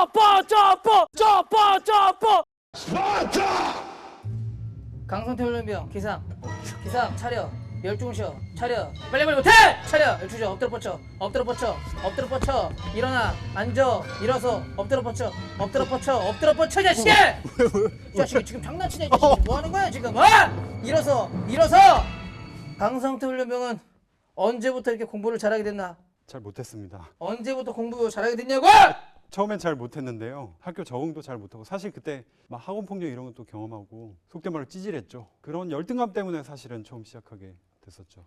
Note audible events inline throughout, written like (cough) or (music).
점퍼 점퍼 점퍼 점퍼 강성태 훈련병 기상. 기상 차려. 열중 쉬어 차려. 빨리 빨리 못해 차려! 열중 쉬어 엎드려 뻗쳐. 엎드려 뻗쳐. 엎드려 뻗쳐. 일어나 앉아. 일어서 엎드려 뻗쳐. 엎드려 뻗쳐. 엎드려 뻗쳐 이 자식이! 이 자식이 지금 장난치냐 이 자식이. 뭐 하는 거야 지금? 어? 일어서 일어서! 강성태 훈련병은 언제부터 이렇게 공부를 잘하게 됐나? 잘 못했습니다. 언제부터 공부 잘하게 됐냐고 처음엔 잘 못했는데요. 학교 적응도 잘 못하고 사실 그때 막 학원 폭력 이런 것도 경험하고 속된 말로 찌질했죠. 그런 열등감 때문에 사실은 처음 시작하게 됐었죠.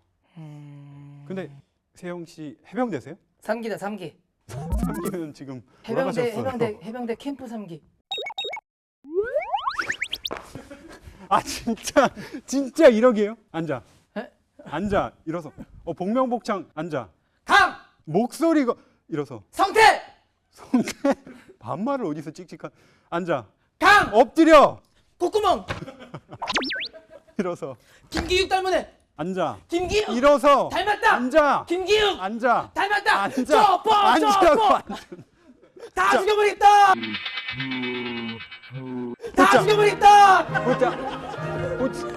근데 세영 씨 해병대세요? 삼기다 삼기 3기는 지금 해병대 돌아가셨어요. 해병대 해병대 캠프 삼기 아 진짜 진짜 이러게요? 앉아. 에? 앉아. 일어서. 어 복명복창 앉아. 강 목소리가 일어서. 성태 성대 반말을 어디서 찍찍한 앉아. 강 엎드려. 콧구멍 일어서. 김기육 닮은 애 앉아. 김기육 일어서. 닮았다 앉아. 김기육 앉아. 닮았다 앉아. 앉으라고. 점퍼 앉아. 다 죽여버리겠다 다. 죽여버리겠다 보자. 보자.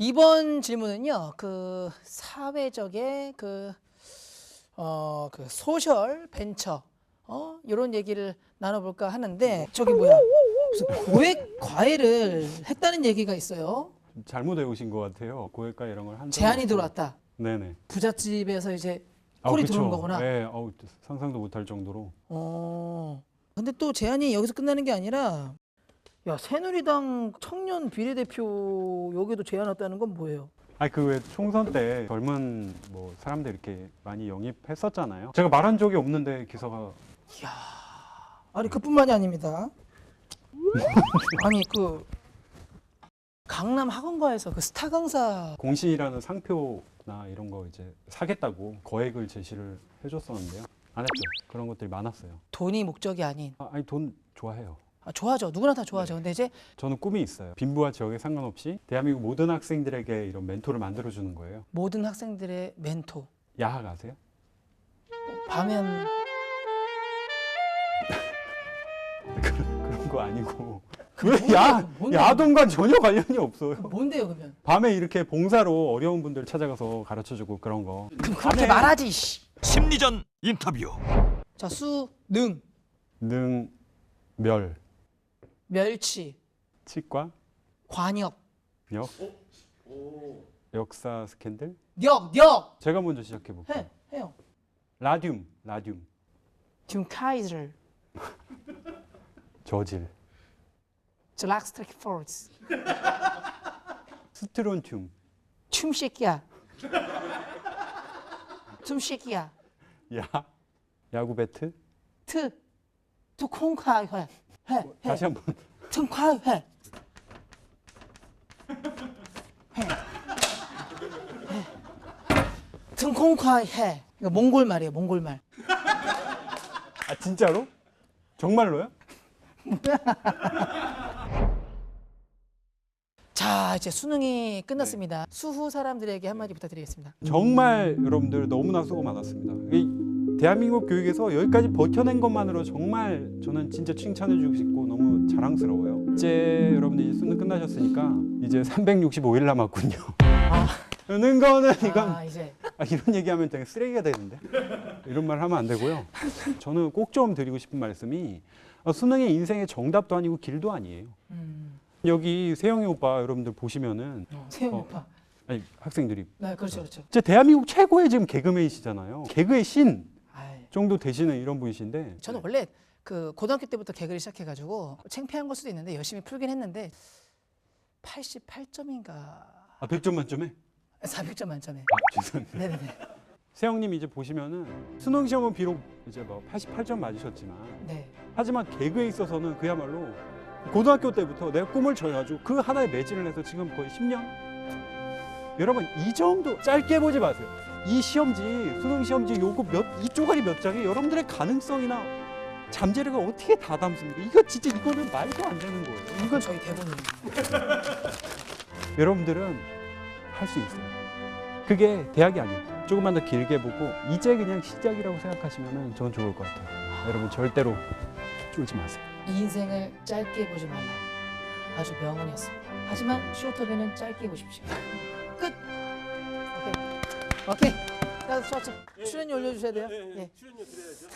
이번 질문은요 그 사회적의 그 어, 그 소셜 벤처 어 이런 얘기를 나눠볼까 하는데 저기 뭐야 무슨 고액 과외를 했다는 얘기가 있어요 좀 잘못 외우신 것 같아요. 고액과 이런 걸 한. 제안이 들어왔다 네네. 부잣집에서 이제 아, 콜이 그쵸. 들어온 거구나 네, 어우, 상상도 못할 정도로. 어. 근데 또 제안이 여기서 끝나는 게 아니라 야 새누리당 청년 비례대표 여기도 제안 왔다는 건 뭐예요? 아니 그 왜 총선 때 젊은 뭐 사람들 이렇게 많이 영입했었잖아요. 제가 말한 적이 없는데 기사가 아니 그뿐만이 아닙니다. 아니 그 강남 학원가에서 그 스타 강사 공신이라는 상표나 이런 거 이제 사겠다고 거액을 제시를 해줬었는데요. 안 했죠. 그런 것들이 많았어요. 돈이 목적이 아닌 아, 아니 돈 좋아해요. 아, 좋아하죠 누구나 다 좋아하죠. 근데 이제 저는 꿈이 있어요. 빈부와 지역에 상관없이 대한민국 모든 학생들에게 이런 멘토를 만들어 주는 거예요. 모든 학생들의 멘토 야학 아세요? 밤엔 (laughs) 그런 거 아니고 그왜 야, 뭔데? 야동과 전혀 관련이 없어요. 뭔데요 그러면? 밤에 이렇게 봉사로 어려운 분들 찾아가서 가르쳐주고 그런 거. 그럼 그렇게 말하지. 씨. 심리전 인터뷰. 자 수 능 능, 멸, 멸치 치과, 관역 역, 역사 스캔들. 역 제가 먼저 시작해 볼게요. 역해 해요. 라듐, 라듐, 지금 카이zer (laughs) 저질, 젤락스트릭 포르스 스트론튬, 춤새끼야. 춤새끼야. 야, 야구 배트. 트 투콩카이 해 해, 다시 한번 퉁카이 해 해. 해. 퉁콩카이 해 이거 몽골 말이에요 몽골 말 아 진짜로? 정말로요? (laughs) 자 이제 수능이 끝났습니다 수후 사람들에게 한마디 부탁드리겠습니다 정말 여러분들 너무나 수고 많았습니다. 이 대한민국 교육에서 여기까지 버텨낸 것만으로 정말 저는 진짜 칭찬해주고 싶고 너무 자랑스러워요. 이제 여러분들 이제 수능 끝나셨으니까 이제 365일 남았군요. 는 거는 이건 아 이제 아, 이런 얘기하면 되게 쓰레기가 되는데 이런 말 하면 안 되고요. 저는 꼭 좀 드리고 싶은 말씀이 어, 수능이 인생의 정답도 아니고 길도 아니에요. 음, 여기 세영이 오빠 여러분들 보시면은 세영 어. 오빠 아니 학생들이 네, 그렇죠, 그렇죠. 진짜 대한민국 최고의 지금 개그맨이시잖아요. 개그의 신 정도 되시는 이런 분이신데 저는 원래 그 고등학교 때부터 개그를 시작해가지고 창피한 걸 수도 있는데 열심히 풀긴 했는데 88점인가 아 100점 만점에 400점 만점에. 아 죄송합니다. 네네네. 세영님 이제 보시면은 수능 시험은 비록 이제 뭐 88점 맞으셨지만 네. 하지만 개그에 있어서는 그야말로 고등학교 때부터 내가 꿈을 정해가지고 그 하나에 매진을 해서 지금 거의 10년 여러분 이 정도 짧게 보지 마세요 이 시험지 수능 시험지 요거 몇 이 쪼가리 몇 장에 여러분들의 가능성이나 잠재력을 어떻게 다 담습니까 이거 진짜 이거는 말도 안 되는 거예요 이건 저희 대본이에요. (laughs) 여러분들은 할 수 있어요 그게 대학이 아니에요 조금만 더 길게 보고 이제 그냥 시작이라고 생각하시면 전 좋을 것 같아요 여러분 절대로 쫄지 마세요 이 인생을 짧게 보지 말라. 아주 명언이었습니다. 하지만 쇼터배는 짧게 보십시오. 오케이. 자, 저, 저, 출연료 올려주셔야 돼요. 예, 예. 예. 예. 출연료 드려야죠.